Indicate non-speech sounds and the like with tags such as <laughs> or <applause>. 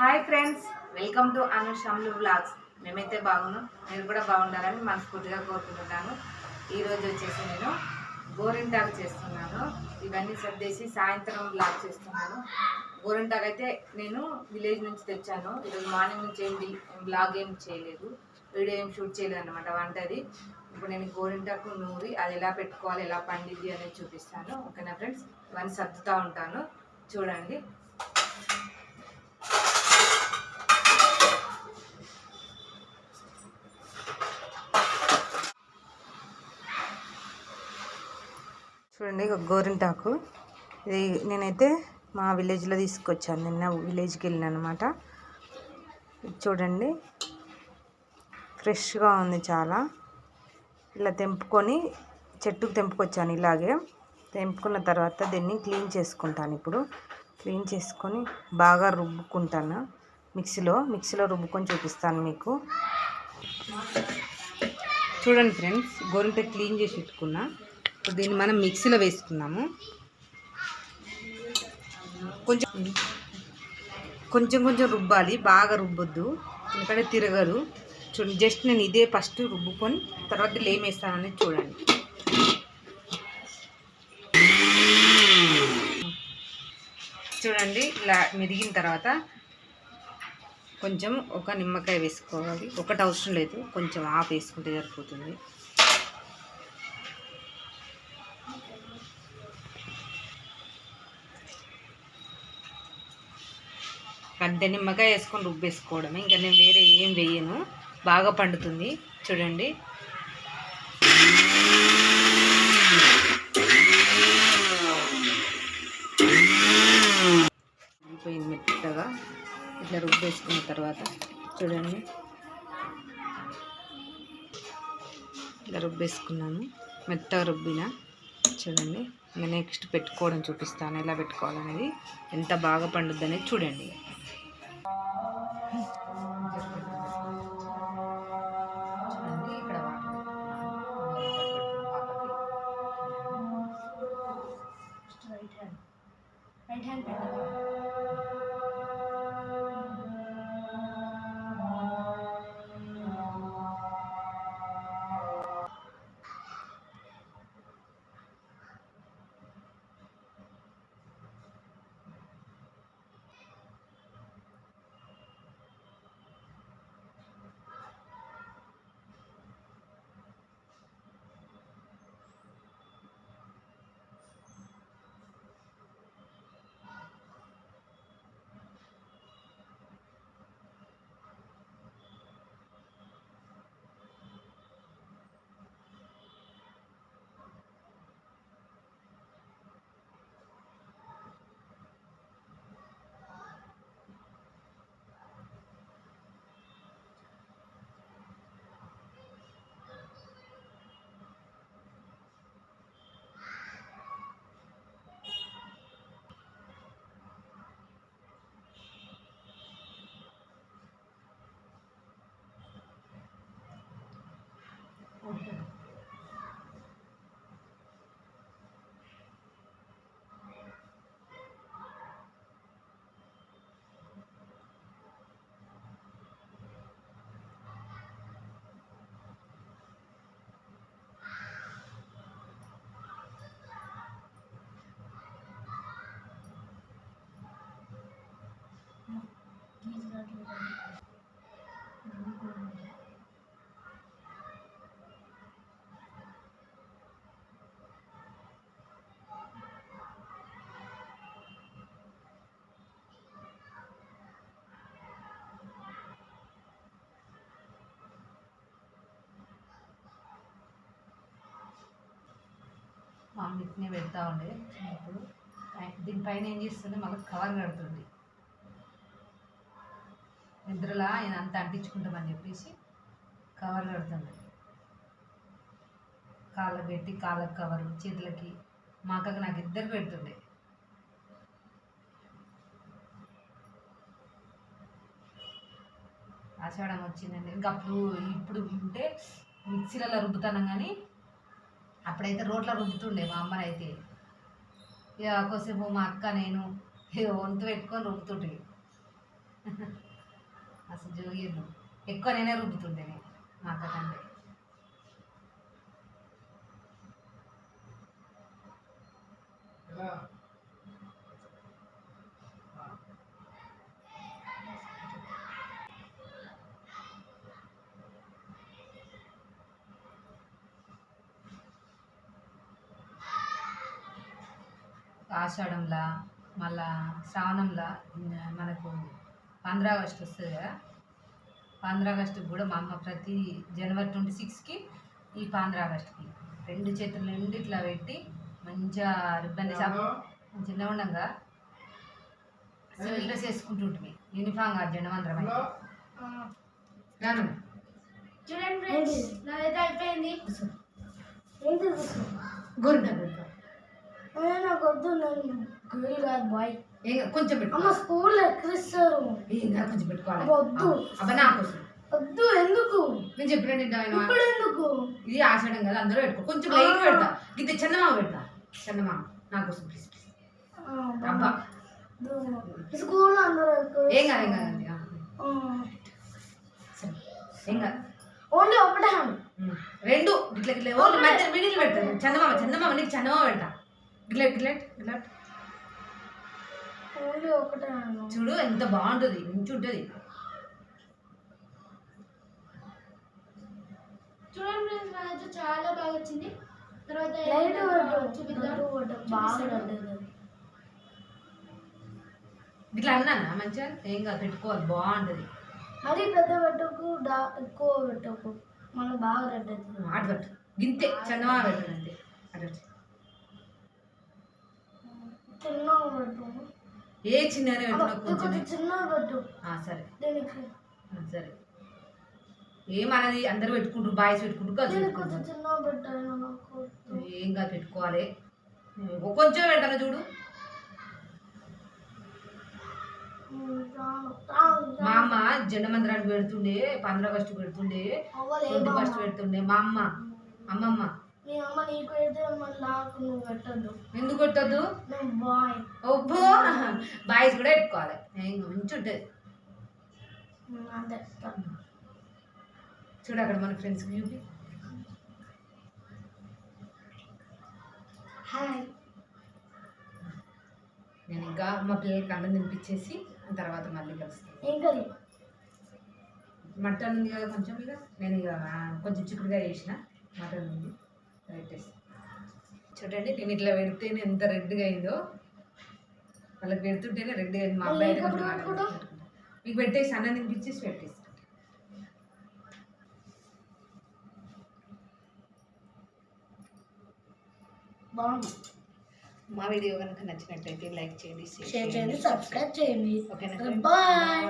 Hi friends welcome to అనుషమ్లు blogs మేమైతే బాగున్నాం. మీరు కూడా బాగుండాలని మనస్ఫూర్తిగా కోరుకుంటున్నాను. ఈరోజు వచ్చేసి నేను గోరింటాకు చేస్తున్నాను. ఇవన్నీ సర్దేసి సాయంత్రం బ్లాగ్ చేస్తున్నాను. గోరింటాకు అయితే నేను విలేజ్ నుంచి తెచ్చాను. ఈరోజు మార్నింగ్ నుంచి ఏం బ్లాగ్ ఏం చేయలేదు. వీడియో ఏం షూట్ చేయలేదు అనమాట వంటది. ఇప్పుడు నేను గోరింటాకు నూరి అది ఎలా పెట్టుకోవాలి ఎలా పండిద్ది అనేది చూపిస్తాను. ఓకేనా ఫ్రెండ్స్? ఇవన్నీ సర్దుతూ ఉంటాను. చూడండి. చూడండి గోరింటాకు. ఇది నేనైతే మా విలేజ్లో తీసుకొచ్చాను నిన్న విలేజ్కి వెళ్ళిన అనమాట చూడండి ఫ్రెష్గా ఉంది చాలా. ఇలా తెంపుకొని చెట్టుకు తెంపుకొచ్చాను ఇలాగే. తెంపుకున్న తర్వాత దీన్ని క్లీన్ చేసుకుంటాను ఇప్పుడు. క్లీన్ చేసుకొని బాగా రుబ్బుకుంటాను. మిక్సీలో మిక్సీలో రుబ్బుకొని చూపిస్తాను మీకు. చూడండి ఫ్రెండ్స్ గోరింట క్లీన్ చేసి పెట్టుకున్నా. ఇప్పుడు దీన్ని మనం మిక్సీలో వేసుకున్నాము కొంచెం కొంచెం కొంచెం రుబ్బాలి బాగా రుబ్బొద్దు. ఎందుకంటే తిరగదు. చూడండి జస్ట్ నేను ఇదే ఫస్ట్ రుబ్బుకొని తర్వాత లేమ్ వేస్తానని చూడండి. చూడండి ఇలా మెదిగిన తర్వాత కొంచెం ఒక నిమ్మకాయ వేసుకోవాలి. ఒకటి అవసరం లేదు. కొంచెం ఆఫ్ వేసుకుంటే సరిపోతుంది. అంతే నిమ్మకాయ వేసుకొని రుబ్బేసుకోవడమే. ఇంకా నేను వేరే ఏం వేయను. బాగా పండుతుంది. చూడండి. పోయింది మెత్తగా. ఇట్లా రుబ్బేసుకున్న తర్వాత చూడండి. ఇట్లా రుబ్బేసుకున్నాను. మెత్తగా రుబ్బిన. చూడండి. ఇంకా నెక్స్ట్ పెట్టుకోవడం చూపిస్తాను. ఎలా పెట్టుకోవాలనేది. ఎంత బాగా పండుద్ది అనేది చూడండి. మా పెడతా ఉండే. చిన్నప్పుడు దీనిపైన ఏం చేస్తుంది? మళ్ళీ కవర్ కడుతుంది. నిద్రలా ఆయన అంతా అంటించుకుంటామని చెప్పేసి కవర్ కడుతుంది. కాళ్ళకు పెట్టి కాళ్ళకు కవర్ చేతులకి మా అక్కకి నాకు ఇద్దరు పెడుతుండే. ఆషాఢం వచ్చిందండి. ఇంకా అప్పుడు ఇప్పుడు ఉంటే మిక్సీలలో రుబ్బుతాను కానీ అప్పుడైతే రోడ్లో రుబ్బుతుండే మా అమ్మని అయితే ఇక కొద్దిసేపు మా అక్క నేను వంతు పెట్టుకొని రుబ్బుతుండే <laughs> అసలు జోగిను ఎక్కువ నేనే రుబ్బుతుండే మా అక్క కంటే. ఆషాఢంలా మళ్ళా శ్రావణంలా మనకు పంద్రా ఆగస్ట్ వస్తుంది కదా? పంద్రా ఆగస్టుకి కూడా మా అమ్మ ప్రతి జనవరి ట్వంటీ సిక్స్కి ఈ పంద్రా ఆగస్ట్కి రెండు చేతులు నిండి ఇట్లా పెట్టి మంచిగా రిబ్బన్ చిన్న ఉండగా సివిల్ డ్రెస్ వేసుకుంటుంటుంది యూనిఫామ్ కాదు జనమంత్రం రాను. చూడండి ఫ్రెండ్స్ నాదైతే అయిపోయింది. నాకు వద్దు నేను గర్ల్ కాదు బాయ్. కొంచెం అమ్మ పెట్టుకో స్కూల్లో ఎక్కిరిస్తారు. ఏం కాదు, కొంచెం పెట్టుకోవాలి. వద్దు. అబ్బా నా కోసం. వద్దు ఎందుకు? నేను చెప్పినట్టు? ఇప్పుడు ఎందుకు? ఇది ఆషాఢం కదా అందరూ పెట్టుకో. కొంచెం లైట్ పెడతా. ఇది చందమామ పెడతా. చందమామ నా కోసం ప్లీజ్ ప్లీజ్ అబ్బా. స్కూల్లో అందరూ ఏం కాదు ఏం కాదు సరే ఏం కాదు. ఓన్లీ ఒకటే హ్యాండ్. రెండు. ఇట్లా ఇట్లా ఓన్లీ మధ్య మిడిల్ పెడతా. చందమామ చందమామ నీకు చందమామ పెడతా. ఇట్లా ఇట్లా ఇట్లా ఓన్లీ ఒకటే చూడు ఎంత బాగుంటుంది. మంచి ఉంటుంది. చూడండి ఫ్రెండ్స్ చాలా బాగా వచ్చింది. తర్వాత ఇట్లా అన్నానా మంచిగా? ఏం కాదు పెట్టుకోవాలి. బాగుంటుంది. మరీ పెద్ద పెట్టకు డా ఎక్కువ పెట్టకు. మనకు బాగా రెడ్ అవుతుంది. పెట్టు. గింతే చందమామ పెట్టు అంతే అటు పెట్టు. చిన్నగా పెట్టు ఏ కొంచెం ఆ, సరే. సరే. ఏమన్నది అందరు పెట్టుకుంటారు బాయ్స్ పెట్టుకుంటారు. ఏం కాదు పెట్టుకోవాలి. కొంచెం పెడతాను చూడు? మా. అమ్మ జనమందిరానికి పెడుతుండే పంద్ర ఆగస్టు పెడుతుండే ఫస్ట్. పెడుతుండే మా అమ్మ అమ్మమ్మ. మీ అమ్మ నీకు పెడితే మళ్ళీ నాకు నువ్వు పెట్టద్దు. ఎందుకు కొట్టద్దు? బాయ్ ఒబ్బో బాయ్స్ కూడా పెట్టుకోవాలి. ఏం మంచి ఉంటుంది చూడు అక్కడ మన ఫ్రెండ్స్ చూపి. హాయ్ నేను ఇంకా మా పిల్లలకి అన్నం తినిపించేసి తర్వాత మళ్ళీ కలుస్తాను. ఏం కర్రీ? మటన్ ఉంది కదా కొంచెం ఇక. నేను ఇక కొంచెం చిక్కుడుగా చేసిన. మటన్ ఉంది. పెట్టేసి చూడండి నేను ఇట్లా పెడితేనే ఎంత రెడ్గా అయిందో. వాళ్ళకి పెడుతుంటేనే రెడ్గా అయింది. మా అబ్బాయి. మీకు పెట్టేసి అన్నం తినిపించేసి పెట్టేసి బాగుంది. మా వీడియో కనుక నచ్చినట్లయితే లైక్ చేయండి షేర్ చేయండి సబ్స్క్రైబ్ చేయండి. ఓకేనా బాయ్